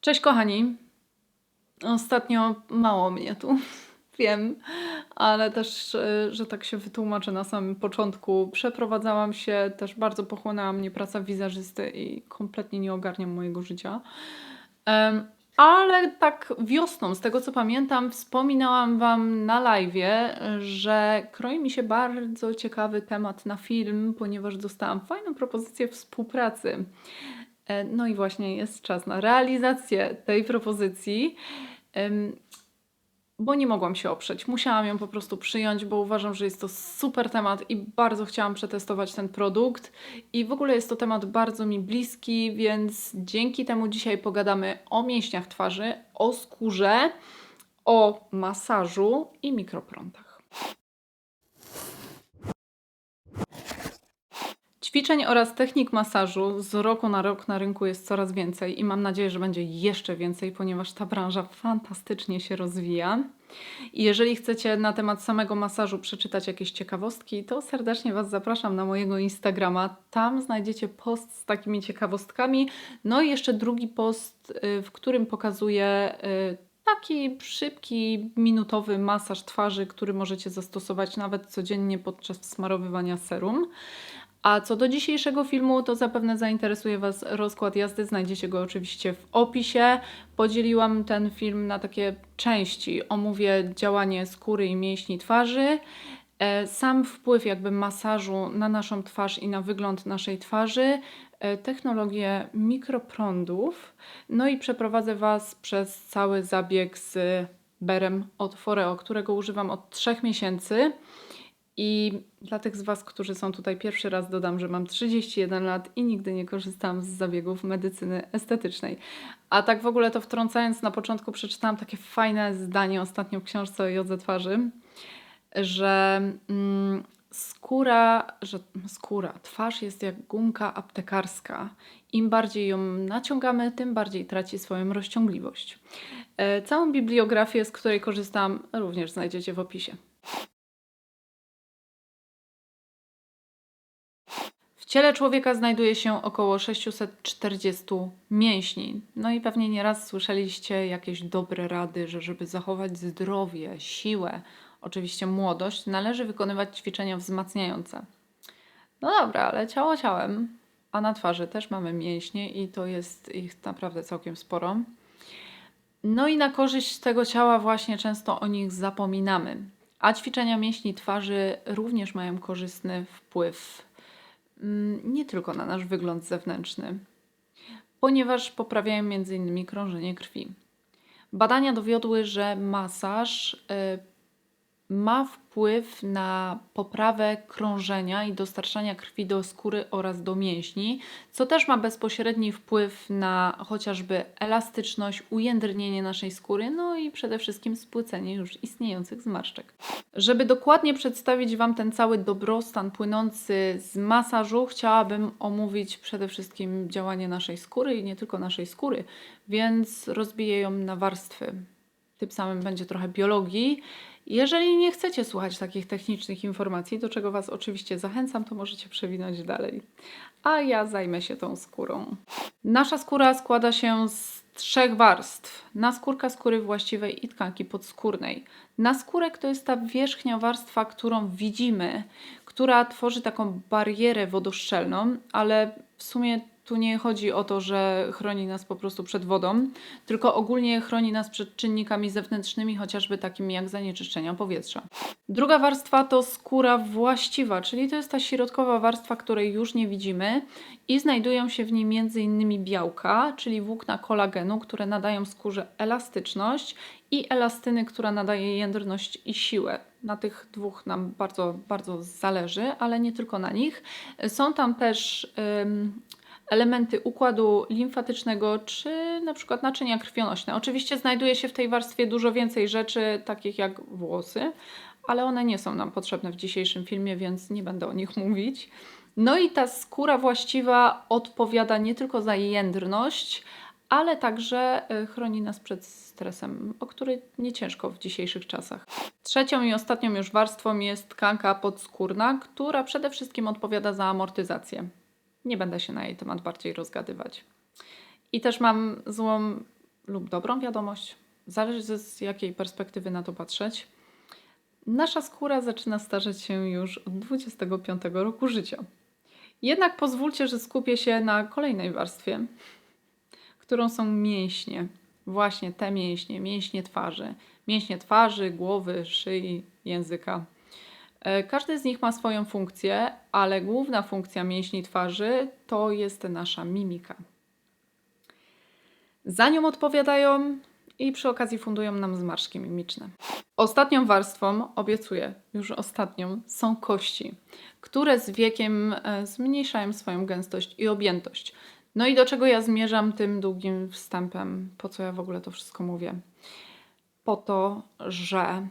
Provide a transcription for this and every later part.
Cześć kochani. Ostatnio mało mnie tu, wiem, ale też, e, że tak się wytłumaczę na samym początku. Przeprowadzałam się, też bardzo pochłonęła mnie praca wizerzysty i kompletnie nie ogarniam mojego życia. Ale tak wiosną, z tego co pamiętam, wspominałam Wam na live'ie, że kroi mi się bardzo ciekawy temat na film, ponieważ dostałam fajną propozycję współpracy. E, No i właśnie jest czas na realizację tej propozycji, bo nie mogłam się oprzeć. Musiałam ją po prostu przyjąć, bo uważam, że jest to super temat i bardzo chciałam przetestować ten produkt. I w ogóle jest to temat bardzo mi bliski, więc dzięki temu dzisiaj pogadamy o mięśniach twarzy, o skórze, o masażu i mikroprądach. Ćwiczeń oraz technik masażu z roku na rok na rynku jest coraz więcej i mam nadzieję, że będzie jeszcze więcej, ponieważ ta branża fantastycznie się rozwija. I jeżeli chcecie na temat samego masażu przeczytać jakieś ciekawostki, to serdecznie Was zapraszam na mojego Instagrama. Tam znajdziecie post z takimi ciekawostkami. No i jeszcze drugi post, y, w którym pokazuję y, taki szybki, minutowy masaż twarzy, który możecie zastosować nawet codziennie podczas smarowywania serum. A co do dzisiejszego filmu, to zapewne zainteresuje Was rozkład jazdy. Znajdziecie go oczywiście w opisie. Podzieliłam ten film na takie części. Omówię działanie skóry i mięśni twarzy, e, sam wpływ jakby masażu na naszą twarz i na wygląd naszej twarzy, e, technologię mikroprądów, no i przeprowadzę Was przez cały zabieg z berem od Foreo, którego używam od 3 miesięcy. I dla tych z Was, którzy są tutaj pierwszy raz, dodam, że mam 31 lat i nigdy nie korzystałam z zabiegów medycyny estetycznej. A tak w ogóle to wtrącając, na początku przeczytałam takie fajne zdanie ostatnio w książce o jodze twarzy, że mm, skóra, że skóra, twarz jest jak gumka aptekarska. Im bardziej ją naciągamy, tym bardziej traci swoją rozciągliwość. E, Całą bibliografię, z której korzystam, również znajdziecie w opisie. Ciele człowieka znajduje się około 640 mięśni. No i pewnie nieraz słyszeliście jakieś dobre rady, że żeby zachować zdrowie, siłę, oczywiście młodość, należy wykonywać ćwiczenia wzmacniające. No dobra, ale ciało ciałem, a na twarzy też mamy mięśnie i to jest ich naprawdę całkiem sporo. No i na korzyść tego ciała właśnie często o nich zapominamy. A ćwiczenia mięśni twarzy również mają korzystny wpływ nie tylko na nasz wygląd zewnętrzny, ponieważ poprawiają m.in. krążenie krwi. Badania dowiodły, że masaż y, ma wpływ na poprawę krążenia i dostarczania krwi do skóry oraz do mięśni, co też ma bezpośredni wpływ na chociażby elastyczność, ujędrnienie naszej skóry, no i przede wszystkim spłycenie już istniejących zmarszczek. Żeby dokładnie przedstawić Wam ten cały dobrostan płynący z masażu, chciałabym omówić przede wszystkim działanie naszej skóry i nie tylko naszej skóry, więc rozbiję ją na warstwy. Tym samym będzie trochę biologii. Jeżeli nie chcecie słuchać takich technicznych informacji, do czego Was oczywiście zachęcam, to możecie przewinąć dalej. A ja zajmę się tą skórą. Nasza skóra składa się z trzech warstw. Naskórka skóry właściwej i tkanki podskórnej. Naskórek to jest ta wierzchnia warstwa, którą widzimy, która tworzy taką barierę wodoszczelną, ale w sumie tu nie chodzi o to, że chroni nas po prostu przed wodą, tylko ogólnie chroni nas przed czynnikami zewnętrznymi, chociażby takimi jak zanieczyszczenia powietrza. Druga warstwa to skóra właściwa, czyli to jest ta środkowa warstwa, której już nie widzimy i znajdują się w niej m.in. białka, czyli włókna kolagenu, które nadają skórze elastyczność i elastyny, która nadaje jędrność i siłę. Na tych dwóch nam bardzo, bardzo zależy, ale nie tylko na nich. Są tam też elementy układu limfatycznego czy na przykład naczynia krwionośne. Oczywiście znajduje się w tej warstwie dużo więcej rzeczy, takich jak włosy, ale one nie są nam potrzebne w dzisiejszym filmie, więc nie będę o nich mówić. No i ta skóra właściwa odpowiada nie tylko za jędrność, ale także y, chroni nas przed stresem, o który nie ciężko w dzisiejszych czasach. Trzecią i ostatnią już warstwą jest tkanka podskórna, która przede wszystkim odpowiada za amortyzację. Nie będę się na jej temat bardziej rozgadywać. I też mam złą lub dobrą wiadomość, zależy z jakiej perspektywy na to patrzeć. Nasza skóra zaczyna starzeć się już od 25 roku życia. Jednak pozwólcie, że skupię się na kolejnej warstwie, którą są mięśnie. Właśnie te mięśnie, mięśnie twarzy. Mięśnie twarzy, głowy, szyi, języka. E, Każdy z nich ma swoją funkcję, ale główna funkcja mięśni twarzy to jest nasza mimika. Za nią odpowiadają i przy okazji fundują nam zmarszki mimiczne. Ostatnią warstwą, obiecuję, już ostatnią, są kości, które z wiekiem e, zmniejszają swoją gęstość i objętość. No i do czego ja zmierzam tym długim wstępem? Po co ja w ogóle to wszystko mówię? Po to, że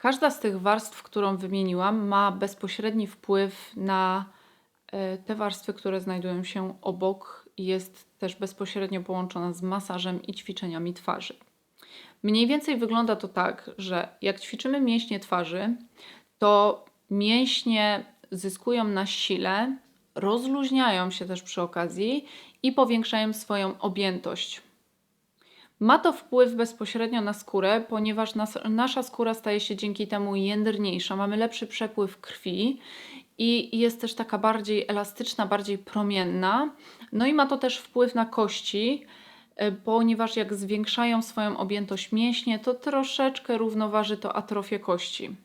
każda z tych warstw, którą wymieniłam, ma bezpośredni wpływ na e, te warstwy, które znajdują się obok i jest też bezpośrednio połączona z masażem i ćwiczeniami twarzy. Mniej więcej wygląda to tak, że jak ćwiczymy mięśnie twarzy, to mięśnie zyskują na sile, rozluźniają się też przy okazji i powiększają swoją objętość. Ma to wpływ bezpośrednio na skórę, ponieważ nas, nasza skóra staje się dzięki temu jędrniejsza, mamy lepszy przepływ krwi i jest też taka bardziej elastyczna, bardziej promienna. No i ma to też wpływ na kości, e, ponieważ jak zwiększają swoją objętość mięśnie, to troszeczkę równoważy to atrofię kości.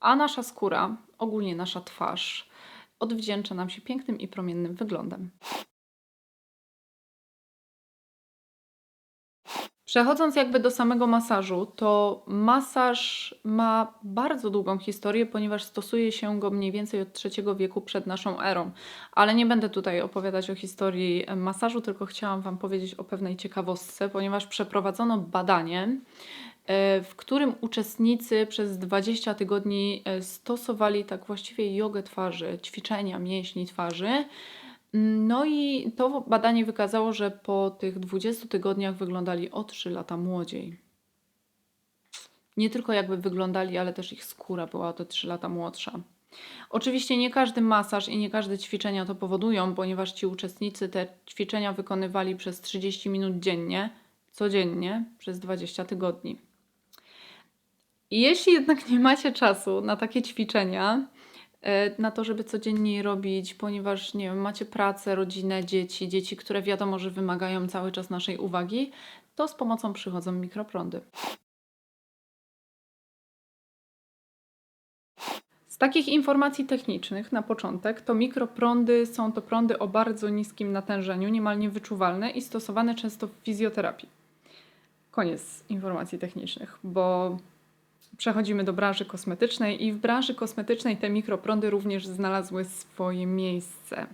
A nasza skóra, ogólnie nasza twarz, odwdzięcza nam się pięknym i promiennym wyglądem. Przechodząc jakby do samego masażu, to masaż ma bardzo długą historię, ponieważ stosuje się go mniej więcej od III wieku przed naszą erą. Ale nie będę tutaj opowiadać o historii masażu, tylko chciałam Wam powiedzieć o pewnej ciekawostce, ponieważ przeprowadzono badanie, e, w którym uczestnicy przez 20 tygodni e, stosowali tak właściwie jogę twarzy, ćwiczenia mięśni twarzy. No i to badanie wykazało, że po tych 20 tygodniach wyglądali o 3 lata młodziej. Nie tylko jakby wyglądali, ale też ich skóra była o te 3 lata młodsza. Oczywiście nie każdy masaż i nie każde ćwiczenia to powodują, ponieważ ci uczestnicy te ćwiczenia wykonywali przez 30 minut dziennie, codziennie, przez 20 tygodni. Jeśli jednak nie macie czasu na takie ćwiczenia, na to, żeby codziennie robić, ponieważ nie wiem, macie pracę, rodzinę, dzieci, dzieci, które wiadomo, że wymagają cały czas naszej uwagi, to z pomocą przychodzą mikroprądy. Z takich informacji technicznych na początek, to mikroprądy są to prądy o bardzo niskim natężeniu, niemal niewyczuwalne i stosowane często w fizjoterapii. Koniec informacji technicznych, bo przechodzimy do branży kosmetycznej i w branży kosmetycznej te mikroprądy również znalazły swoje miejsce.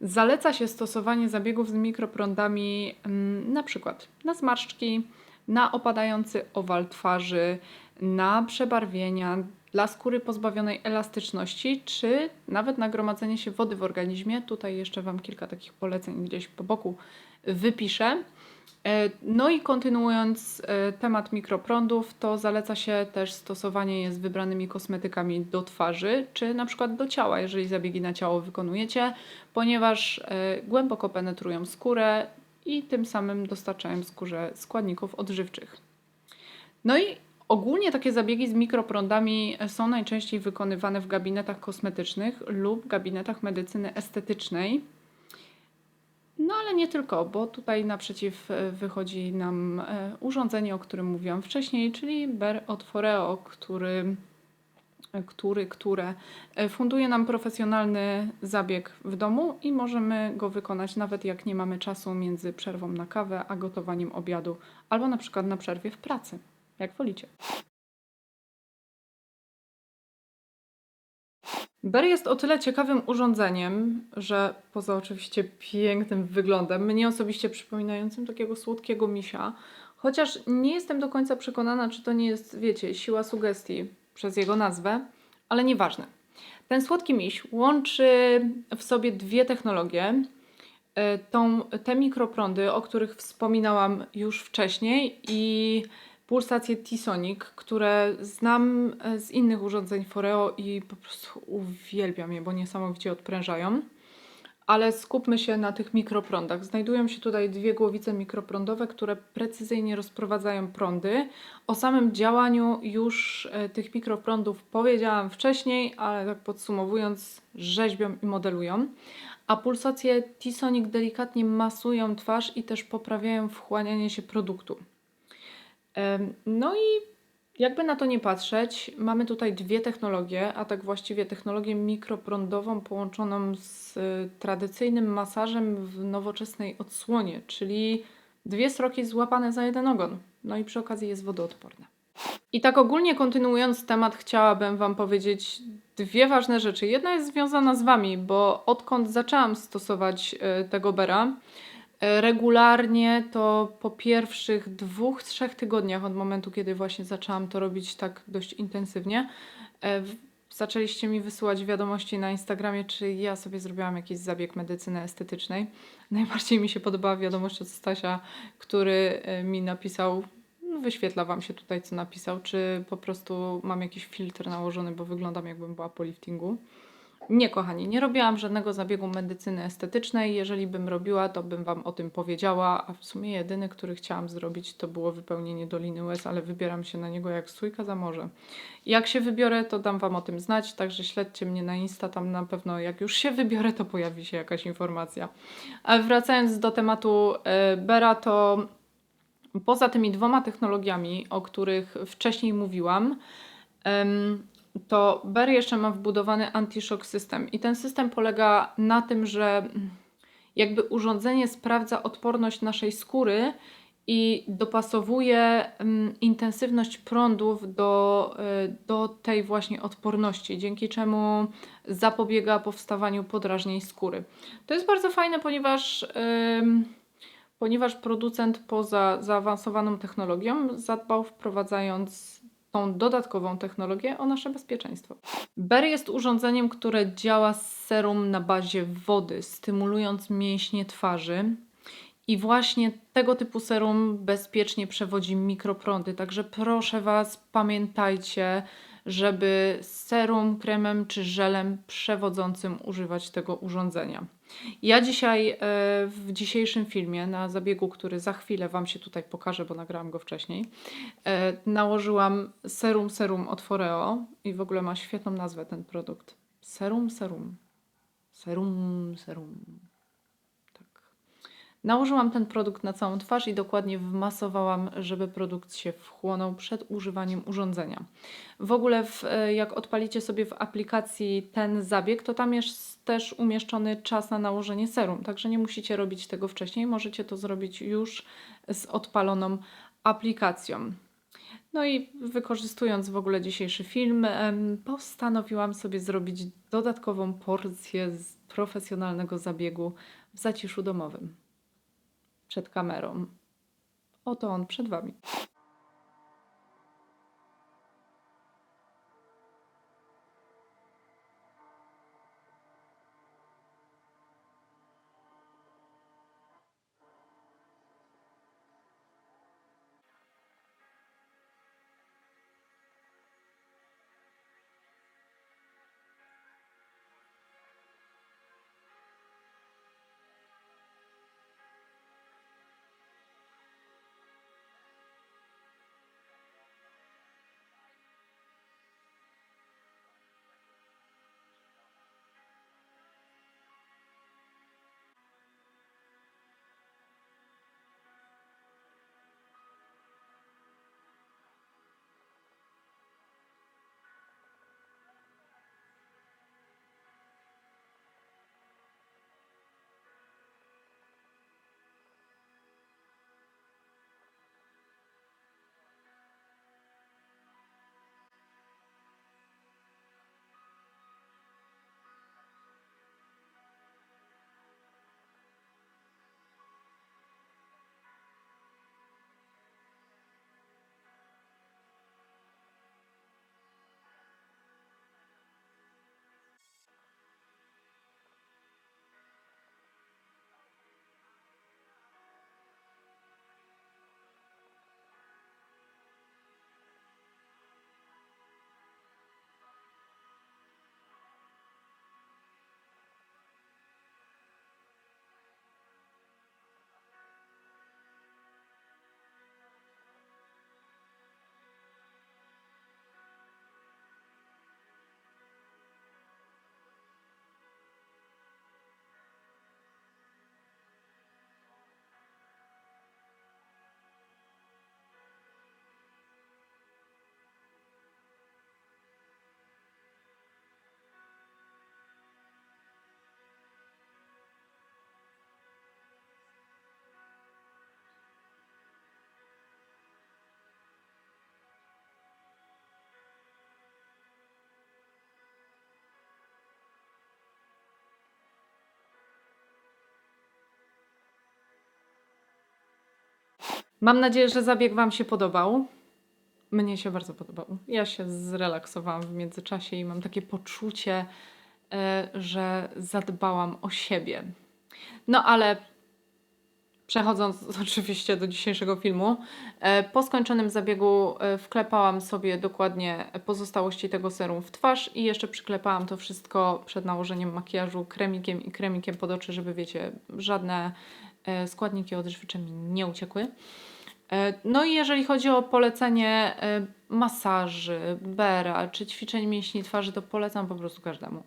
Zaleca się stosowanie zabiegów z mikroprądami mm, na przykład na zmarszczki, na opadający owal twarzy, na przebarwienia, dla skóry pozbawionej elastyczności, czy nawet na gromadzenie się wody w organizmie. Tutaj jeszcze Wam kilka takich poleceń gdzieś po boku wypiszę. E, No i kontynuując e, temat mikroprądów, to zaleca się też stosowanie je z wybranymi kosmetykami do twarzy, czy na przykład do ciała, jeżeli zabiegi na ciało wykonujecie, ponieważ e, głęboko penetrują skórę i tym samym dostarczają skórze składników odżywczych. No i ogólnie takie zabiegi z mikroprądami są najczęściej wykonywane w gabinetach kosmetycznych lub gabinetach medycyny estetycznej. No ale nie tylko, bo tutaj naprzeciw e, wychodzi nam e, urządzenie, o którym mówiłam wcześniej, czyli Ber od Foreo, który, e, który, które funduje nam profesjonalny zabieg w domu i możemy go wykonać nawet jak nie mamy czasu między przerwą na kawę a gotowaniem obiadu, albo na przykład na przerwie w pracy, jak wolicie. Ber jest o tyle ciekawym urządzeniem, że poza oczywiście pięknym wyglądem, mnie osobiście przypominającym takiego słodkiego misia, chociaż nie jestem do końca przekonana, czy to nie jest, wiecie, siła sugestii przez jego nazwę, ale nieważne. Ten słodki miś łączy w sobie dwie technologie. E, Tą, te mikroprądy, o których wspominałam już wcześniej, i pulsacje T-Sonic, które znam e, z innych urządzeń Foreo i po prostu uwielbiam je, bo niesamowicie odprężają. Ale skupmy się na tych mikroprądach. Znajdują się tutaj dwie głowice mikroprądowe, które precyzyjnie rozprowadzają prądy. O samym działaniu już e, tych mikroprądów powiedziałam wcześniej, ale tak podsumowując, rzeźbią i modelują. A pulsacje T-Sonic delikatnie masują twarz i też poprawiają wchłanianie się produktu. No i jakby na to nie patrzeć, mamy tutaj dwie technologie, a tak właściwie technologię mikroprądową połączoną z y, tradycyjnym masażem w nowoczesnej odsłonie, czyli dwie sroki złapane za jeden ogon. No i przy okazji jest wodoodporne. I tak ogólnie kontynuując temat, chciałabym Wam powiedzieć dwie ważne rzeczy. Jedna jest związana z Wami, bo odkąd zaczęłam stosować y, tego Bera, regularnie to po pierwszych dwóch, trzech tygodniach od momentu, kiedy właśnie zaczęłam to robić tak dość intensywnie, e, zaczęliście mi wysyłać wiadomości na Instagramie, czy ja sobie zrobiłam jakiś zabieg medycyny estetycznej. Najbardziej mi się podobała wiadomość od Stasia, który e, mi napisał, no, wyświetla Wam się tutaj, co napisał, czy po prostu mam jakiś filtr nałożony, bo wyglądam jakbym była po liftingu. Nie, kochani, nie robiłam żadnego zabiegu medycyny estetycznej. Jeżeli bym robiła, to bym Wam o tym powiedziała, a w sumie jedyny, który chciałam zrobić, to było wypełnienie Doliny Łez, ale wybieram się na niego jak sójka za morze. Jak się wybiorę, to dam Wam o tym znać, także śledźcie mnie na Insta, tam na pewno jak już się wybiorę, to pojawi się jakaś informacja. Ale wracając do tematu e, Bera, to poza tymi dwoma technologiami, o których wcześniej mówiłam, em, to Ber jeszcze ma wbudowany anti-shock system. I ten system polega na tym, że jakby urządzenie sprawdza odporność naszej skóry i dopasowuje mm, intensywność prądów do, y, do tej właśnie odporności, dzięki czemu zapobiega powstawaniu podrażnień skóry. To jest bardzo fajne, ponieważ. ym, ponieważ producent poza zaawansowaną technologią zadbał wprowadzając tą dodatkową technologię o nasze bezpieczeństwo. Ber jest urządzeniem, które działa z serum na bazie wody, stymulując mięśnie twarzy. I właśnie tego typu serum bezpiecznie przewodzi mikroprądy. Także proszę Was, pamiętajcie, żeby serum, kremem czy żelem przewodzącym używać tego urządzenia. Ja dzisiaj e, w dzisiejszym filmie, na zabiegu, który za chwilę Wam się tutaj pokażę, bo nagrałam go wcześniej, e, nałożyłam serum serum od Foreo i w ogóle ma świetną nazwę ten produkt. Serum serum. Serum serum. Nałożyłam ten produkt na całą twarz i dokładnie wmasowałam, żeby produkt się wchłonął przed używaniem urządzenia. W ogóle, w, e, jak odpalicie sobie w aplikacji ten zabieg, to tam jest też umieszczony czas na nałożenie serum, także nie musicie robić tego wcześniej, możecie to zrobić już z odpaloną aplikacją. No i wykorzystując w ogóle dzisiejszy film, postanowiłam sobie zrobić dodatkową porcję z profesjonalnego zabiegu w zaciszu domowym. Przed kamerą. Oto on przed Wami. Mam nadzieję, że zabieg Wam się podobał. Mnie się bardzo podobał. Ja się zrelaksowałam w międzyczasie i mam takie poczucie, e, że zadbałam o siebie. No ale przechodząc oczywiście do dzisiejszego filmu, e, po skończonym zabiegu e, wklepałam sobie dokładnie pozostałości tego serum w twarz i jeszcze przyklepałam to wszystko przed nałożeniem makijażu kremikiem i kremikiem pod oczy, żeby wiecie, żadne składniki odżywcze mi nie uciekły. E, No i jeżeli chodzi o polecenie e, masaży, bera czy ćwiczeń mięśni twarzy, to polecam po prostu każdemu.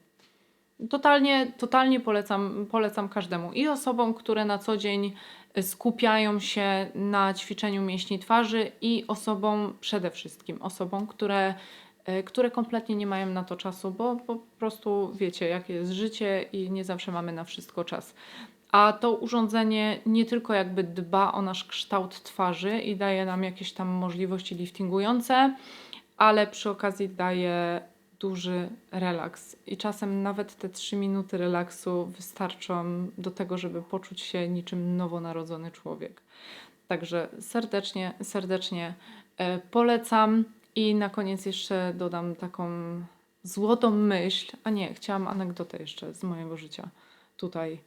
Totalnie, totalnie polecam, polecam każdemu. I osobom, które na co dzień skupiają się na ćwiczeniu mięśni twarzy, i osobom, przede wszystkim osobom, które, e, które kompletnie nie mają na to czasu, bo po prostu wiecie, jakie jest życie i nie zawsze mamy na wszystko czas. A to urządzenie nie tylko jakby dba o nasz kształt twarzy i daje nam jakieś tam możliwości liftingujące, ale przy okazji daje duży relaks. I czasem nawet te 3 minuty relaksu wystarczą do tego, żeby poczuć się niczym nowonarodzony człowiek. Także serdecznie, serdecznie e, polecam. I na koniec jeszcze dodam taką złotą myśl. A nie, chciałam anegdotę jeszcze z mojego życia tutaj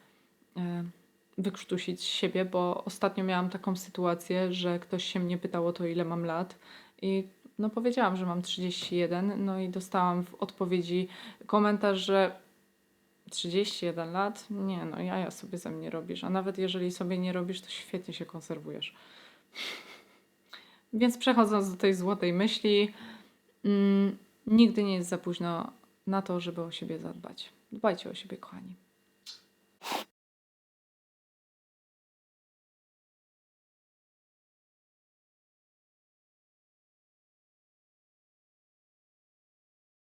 wykrztusić z siebie, bo ostatnio miałam taką sytuację, że ktoś się mnie pytał o to, ile mam lat i no powiedziałam, że mam 31, no i dostałam w odpowiedzi komentarz, że 31 lat? Nie, no jaja sobie ze mnie robisz, a nawet jeżeli sobie nie robisz, to świetnie się konserwujesz. Więc przechodząc do tej złotej myśli, mm, nigdy nie jest za późno na to, żeby o siebie zadbać. Dbajcie o siebie, kochani.